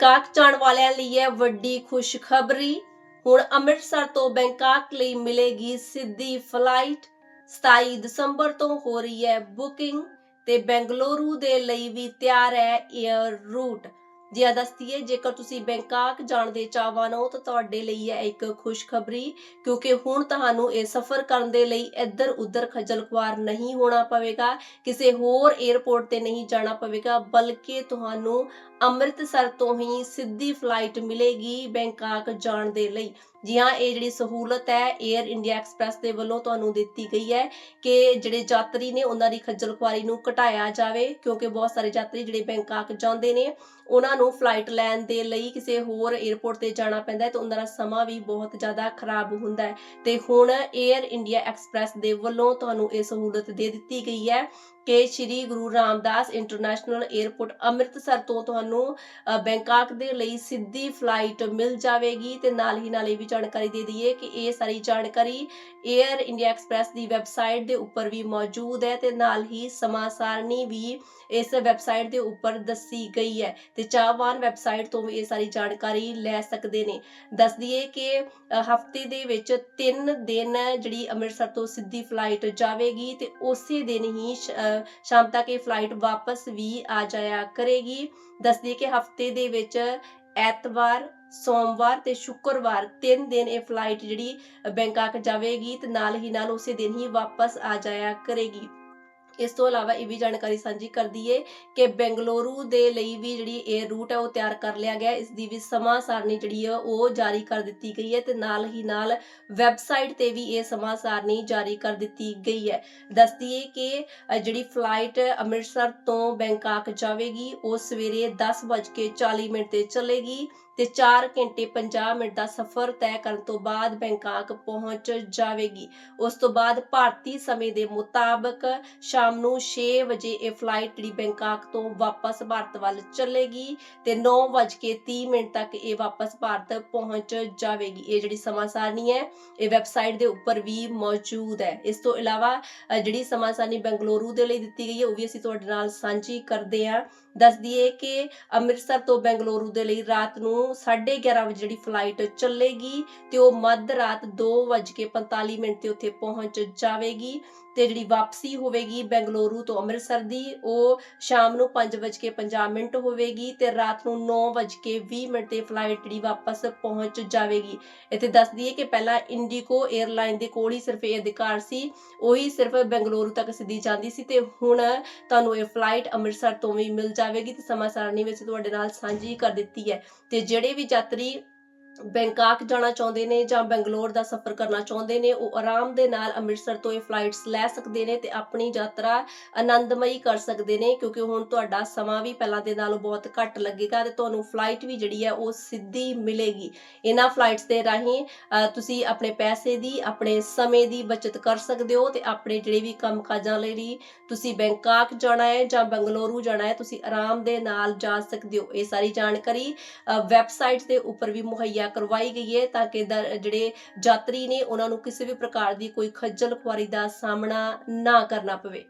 Bangkok ਜਾਣ ਵਾਲਿਆਂ ਲਈ ਹੈ ਵੱਡੀ ਖੁਸ਼ਖਬਰੀ। ਹੁਣ ਅੰਮ੍ਰਿਤਸਰ ਤੋਂ ਬੈਂਕਾਕ ਲਈ ਮਿਲੇਗੀ ਸਿੱਧੀ ਫਲਾਈਟ। 27 ਦਸੰਬਰ ਤੋਂ ਹੋ ਰਹੀ ਹੈ ਬੁਕਿੰਗ ਤੇ ਬੈਂਗਲੁਰੂ ਦੇ ਲਈ ਵੀ ਤਿਆਰ ਹੈ 에ਅਰ ਰੂਟ। ਜੀ ਆ ਦੱਸਦੀਏ ਜੇਕਰ ਤੁਸੀਂ ਬੈਂਕਾਕ ਜਾਣ ਦੇ ਚਾਹਵਾਨ ਹੋ, ਤਾਂ ਤੁਹਾਡੇ ਲਈ ਹੈ ਇੱਕ ਖੁਸ਼ਖਬਰੀ, ਕਿਉਂਕਿ ਹੁਣ ਤੁਹਾਨੂੰ ਇਹ ਸਫ਼ਰ ਕਰਨ ਦੇ ਲਈ ਇੱਧਰ ਉੱਧਰ ਖੱਜਲ ਖੁਆਰ ਨਹੀਂ ਹੋਣਾ ਪਵੇਗਾ, ਕਿਸੇ ਹੋਰ 에ਅਰਪੋਰਟ ਤੇ ਨਹੀਂ ਜਾਣਾ ਪਵੇਗਾ, ਬਲਕਿ ਤੁਹਾਨੂੰ ਅੰਮ੍ਰਿਤਸਰ ਤੋਂ ਹੀ ਸਿੱਧੀ ਫਲਾਈਟ ਮਿਲੇਗੀ ਬੈਂਕਾਕ ਜਾਣ ਦੇ ਲਈ। ਜੀ ਹਾਂ, ਇਹ ਜਿਹੜੀ ਸਹੂਲਤ ਹੈ 에ਅਰ ਇੰਡੀਆ ਐਕਸਪ੍ਰੈਸ ਦੇ ਵੱਲੋਂ ਤੁਹਾਨੂੰ ਦਿੱਤੀ ਗਈ ਹੈ ਕਿ ਜਿਹੜੇ ਯਾਤਰੀ ਨੇ, ਉਹਨਾਂ ਦੀ ਖੱਜਲ ਖੁਆਰੀ ਨੂੰ ਘਟਾਇਆ ਜਾਵੇ, ਕਿਉਂਕਿ ਬਹੁਤ ਸਾਰੇ ਯਾਤਰੀ ਜਿਹੜੇ ਬੈਂਕਾਕ ਜਾਂਦੇ ਨੇ, ਉਹਨਾਂ ਨੂੰ ਫਲਾਈਟ ਲੈਣ ਦੇ ਲਈ ਕਿਸੇ ਹੋਰ 에ਅਰਪੋਰਟ ਤੇ ਜਾਣਾ ਪੈਂਦਾ ਹੈ ਤੇ ਉਹਨਾਂ ਦਾ ਸਮਾਂ ਵੀ ਬਹੁਤ ਜ਼ਿਆਦਾ ਖਰਾਬ ਹੁੰਦਾ ਹੈ। ਤੇ ਹੁਣ 에ਅਰ ਇੰਡੀਆ ਐਕਸਪ੍ਰੈਸ ਦੇ ਵੱਲੋਂ ਤੁਹਾਨੂੰ ਇਹ ਸਹੂਲਤ ਦੇ ਦਿੱਤੀ ਗਈ ਹੈ ਕਿ ਸ਼੍ਰੀ ਗੁਰੂ ਰਾਮਦਾਸ ਇੰਟਰਨੈਸ਼ਨਲ 에ਅਰਪੋਰਟ ਅੰਮ੍ਰਿਤਸਰ ਤੋਂ ਤੁਹਾਨੂੰ ਬੈਂਕਾਕ ਦੇ ਲਈ ਸਿੱਧੀ ਫਲਾਈਟ ਮਿਲ ਜਾਵੇਗੀ ਤੇ ਨਾਲ ਹੀ ਨਾਲ ਇਹ ਵੀ ਜਾਣਕਾਰੀ ਦੇ ਦਈਏ ਕਿ ਇਹ ਸਾਰੀ ਜਾਣਕਾਰੀ 에ਅਰ ਇੰਡੀਆ ਐਕਸਪ੍ਰੈਸ ਦੀ ਵੈਬਸਾਈਟ ਦੇ ਉੱਪਰ ਵੀ ਮੌਜੂਦ ਹੈ ਤੇ ਨਾਲ ਹੀ ਸਮਾਂ ਸਾਰਣੀ ਵੀ ਇਸ ਵੈਬਸਾਈਟ ਦੇ ਉੱਪਰ ਦੱਸੀ ਗਈ ਹੈ ਤੇ ਚਾਹਵਾਨ ਵੈਬਸਾਈਟ ਤੋਂ ਵੀ ਇਹ ਸਾਰੀ ਜਾਣਕਾਰੀ ਲੈ ਸਕਦੇ ਨੇ। ਦੱਸ ਦਈਏ ਕਿ ਹਫ਼ਤੇ ਦੇ ਵਿੱਚ 3 ਦਿਨ ਜਿਹੜੀ ਅੰਮ੍ਰਿਤਸਰ ਤੋਂ ਸਿੱਧੀ ਫਲਾਈਟ ਜਾਵੇਗੀ ਤੇ ਉਸੇ ਦਿਨ ਹੀ ਸ਼ਾਮ ਤੱਕ ਇਹ ਫਲਾਈਟ ਵਾਪਸ ਵੀ ਆ ਜਾਇਆ ਕਰੇਗੀ। ਦੱਸ ਕਿ ਹਫ਼ਤੇ ਦੇ ਵਿੱਚ ਐਤਵਾਰ, ਸੋਮਵਾਰ ਤੇ ਸ਼ੁੱਕਰਵਾਰ ਤਿੰਨ ਦਿਨ ਇਹ ਫਲਾਈਟ ਜਿਹੜੀ ਬੈਂਕਾਕ ਜਾਵੇਗੀ ਤੇ ਨਾਲ ਹੀ ਨਾਲ ਉਸੇ ਦਿਨ ਹੀ ਵਾਪਸ ਆ ਜਾਇਆ ਕਰੇਗੀ। ਇਸ ਤੋਂ ਇਲਾਵਾ ਇਹ ਵੀ ਜਾਣਕਾਰੀ ਸਾਂਝੀ ਕਰ ਦਈਏ ਕਿ ਬੈਂਗਲੁਰੂ ਦੇ ਲਈ ਵੀ ਜਿਹੜੀ 에ਅਰ ਰੂਟ ਹੈ ਉਹ ਤਿਆਰ ਕਰ ਲਿਆ ਗਿਆ। ਇਸ ਦੀ ਵੀ ਸਮਾਂ ਸਾਰਣੀ ਜਿਹੜੀ ਹੈ ਉਹ ਜਾਰੀ ਕਰ ਦਿੱਤੀ ਗਈ ਹੈ ਤੇ ਨਾਲ ਹੀ ਨਾਲ ਵੈਬਸਾਈਟ ਤੇ ਵੀ ਇਹ ਸਮਾਂ ਸਾਰਣੀ ਜਾਰੀ ਕਰ ਦਿੱਤੀ ਗਈ ਹੈ। ਦੱਸ ਦਈਏ ਕਿ ਜਿਹੜੀ ਫਲਾਈਟ ਅੰਮ੍ਰਿਤਸਰ ਤੋਂ ਬੈਂਕਾਕ ਜਾਵੇਗੀ, ਉਹ ਸਵੇਰੇ 10:40 ਮਿੰਟ ਤੇ ਚੱਲੇਗੀ। ਤੇ 4 ਘੰਟੇ 50 ਮਿੰਟ ਦਾ ਸਫ਼ਰ ਤੈਅ ਕਰਨ ਤੋਂ ਬਾਅਦ ਬੈਂਕਾਕ ਪਹੁੰਚ ਜਾਵੇਗੀ। ਉਸ ਤੋਂ ਬਾਅਦ ਭਾਰਤੀ ਸਮੇਂ ਦੇ ਮੁਤਾਬਕ ਸ਼ਾਮ ਨੂੰ 6 ਵਜੇ ਇਹ ਫਲਾਈਟ ਜਿਹੜੀ ਬੈਂਕਾਕ ਤੋਂ ਵਾਪਸ ਭਾਰਤ ਵੱਲ ਚੱਲੇਗੀ ਤੇ 9:30 ਮਿੰਟ ਤੱਕ ਇਹ ਵਾਪਸ ਭਾਰਤ ਪਹੁੰਚ ਜਾਵੇਗੀ। ਇਹ ਜਿਹੜੀ ਸਮਾਂ ਸਾਰਣੀ ਹੈ, ਇਹ ਵੈਬਸਾਈਟ ਦੇ ਉੱਪਰ ਵੀ ਮੌਜੂਦ ਹੈ। ਇਸ ਤੋਂ ਇਲਾਵਾ ਜਿਹੜੀ ਸਮਾਂ ਸਾਰਣੀ ਬੈਂਗਲੁਰੂ ਦੇ ਲਈ ਦਿੱਤੀ ਗਈ ਹੈ, ਉਹ ਵੀ ਅਸੀਂ ਤੁਹਾਡੇ ਨਾਲ ਸਾਂਝੀ ਕਰਦੇ ਹਾਂ। ਦੱਸ ਦਈਏ ਕਿ ਅੰਮ੍ਰਿਤਸਰ ਤੋਂ ਬੈਂਗਲੁਰੂ ਦੇ ਲਈ ਰਾਤ ਨੂੰ 11:30 ਵਜੇ ਜਿਹੜੀ ਫਲਾਈਟ ਚੱਲੇਗੀ ਤੇ ਉਹ ਮੱਧ ਰਾਤ 2:45 ਮਿੰਟ ਤੇ ਉੱਥੇ ਪਹੁੰਚ ਜਾਵੇਗੀ ਤੇ ਜਿਹੜੀ ਵਾਪਸੀ ਹੋਵੇਗੀ ਬੈਂਗਲੁਰੂ ਤੋਂ ਅੰਮ੍ਰਿਤਸਰ ਦੀ, ਉਹ ਸ਼ਾਮ ਨੂੰ 5:50 ਮਿੰਟ ਹੋਵੇਗੀ ਤੇ ਰਾਤ ਨੂੰ 9:20 ਮਿੰਟ ਤੇ ਫਲਾਈਟ ਜਿਹੜੀ ਵਾਪਸ ਪਹੁੰਚ ਜਾਵੇਗੀ। ਇੱਥੇ ਦੱਸ ਦਈਏ ਕਿ ਪਹਿਲਾਂ ਇੰਡੀਗੋ 에ਅਰਲਾਈਨ ਦੇ ਕੋਲ ਹੀ ਸਿਰਫ ਇਹ ਅਧਿਕਾਰ ਸੀ, ਉਹੀ ਸਿਰਫ ਬੈਂਗਲੁਰੂ ਤੱਕ ਸਿੱਧੀ ਜਾਂਦੀ ਸੀ ਤੇ ਹੁਣ ਤੁਹਾਨੂੰ ਇਹ ਫਲਾਈਟ ਅੰਮ੍ਰਿਤਸਰ ਤੋਂ ਵੀ ਮਿਲ ਜਾਵੇਗੀ ਤੇ ਸਮਾਂ ਸਾਰਣੀ ਵਿੱਚ ਤੁਹਾਡੇ ਨਾਲ ਸਾਂਝੀ ਕਰ ਦਿੱਤੀ ਹੈ। ਤੇ ਜਿਹੜੇ ਵੀ ਯਾਤਰੀ ਬੈਂਕਾਕ ਜਾਣਾ ਚਾਹੁੰਦੇ ਨੇ ਜਾਂ ਬੈਂਗਲੌਰ ਦਾ ਸਫ਼ਰ ਕਰਨਾ ਚਾਹੁੰਦੇ ਨੇ, ਉਹ ਆਰਾਮ ਦੇ ਨਾਲ ਅੰਮ੍ਰਿਤਸਰ ਤੋਂ ਇਹ ਫਲਾਈਟਸ ਲੈ ਸਕਦੇ ਨੇ ਤੇ ਆਪਣੀ ਯਾਤਰਾ ਆਨੰਦਮਈ ਕਰ ਸਕਦੇ ਨੇ, ਕਿਉਂਕਿ ਹੁਣ ਤੁਹਾਡਾ ਸਮਾਂ ਵੀ ਪਹਿਲਾਂ ਦੇ ਨਾਲੋਂ ਬਹੁਤ ਘੱਟ ਲੱਗੇਗਾ ਤੇ ਤੁਹਾਨੂੰ ਫਲਾਈਟ ਵੀ ਜਿਹੜੀ ਹੈ ਉਹ ਸਿੱਧੀ ਮਿਲੇਗੀ। ਇਹਨਾਂ ਫਲਾਈਟਸ ਦੇ ਰਾਹੀਂ ਤੁਸੀਂ ਆਪਣੇ ਪੈਸੇ ਦੀ, ਆਪਣੇ ਸਮੇਂ ਦੀ ਬਚਤ ਕਰ ਸਕਦੇ ਹੋ ਤੇ ਆਪਣੇ ਜਿਹੜੇ ਵੀ ਕੰਮ ਕਾਜਾਂ ਲਈ ਤੁਸੀਂ ਬੈਂਕਾਕ ਜਾਣਾ ਹੈ ਜਾਂ ਬੰਗਲੌਰੂ ਜਾਣਾ ਹੈ, ਤੁਸੀਂ ਆਰਾਮ ਦੇ ਨਾਲ ਜਾ ਸਕਦੇ ਹੋ। ਇਹ ਸਾਰੀ ਜਾਣਕਾਰੀ ਵੈਬਸਾਈਟ ਦੇ ਉੱਪਰ ਵੀ ਮੁਹੱਈਆ ਕਰਵਾਈ ਗਈ ਹੈ ਤਾਂ ਕਿ ਜਿਹੜੇ ਯਾਤਰੀ ਨੇ ਉਹਨਾਂ ਨੂੰ ਕਿਸੇ ਵੀ ਪ੍ਰਕਾਰ ਦੀ ਕੋਈ ਖੱਜਲ ਖੁਆਰੀ ਦਾ ਸਾਹਮਣਾ ਨਾ ਕਰਨਾ ਪਵੇ।